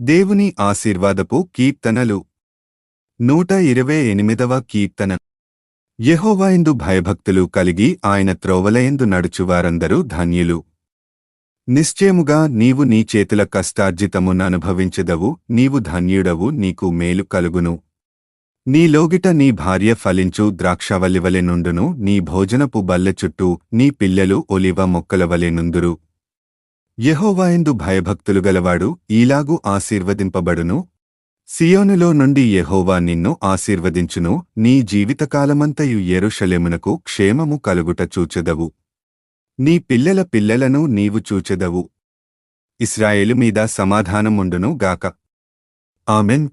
దేవుని ఆశీర్వాదపు కీర్తనలు. నూట ఇరవై ఎనిమిదవ కీర్తన. యహోవాయందు భయభక్తులు కలిగి ఆయన త్రోవలయందు నడుచువారందరూ ధన్యులు. నిశ్చయముగా నీవు నీ చేతుల కష్టార్జితమును అనుభవించదవు నీవు ధన్యుడవు నీకు మేలు కలుగును. నీ లోగిట నీ భార్య ఫలించు ద్రాక్షవల్లివలె నుండును నీ భోజనపు బల్లె చుట్టూ నీ పిల్లలు ఒలివ మొక్కలవలె నుందురు. యెహోవాయందు భయభక్తులు గలవాడు ఈలాగు ఆశీర్వదింపబడును. సియోనులో నుండి యెహోవా నిన్ను ఆశీర్వదించును. నీ జీవితకాలమంతయు ఎరుషలేమునకు క్షేమము కలుగుట చూచెదవు. నీ పిల్లల పిల్లలను నీవు చూచెదవు. ఇస్రాయేలు మీద సమాధానముండును గాక. ఆమెన్.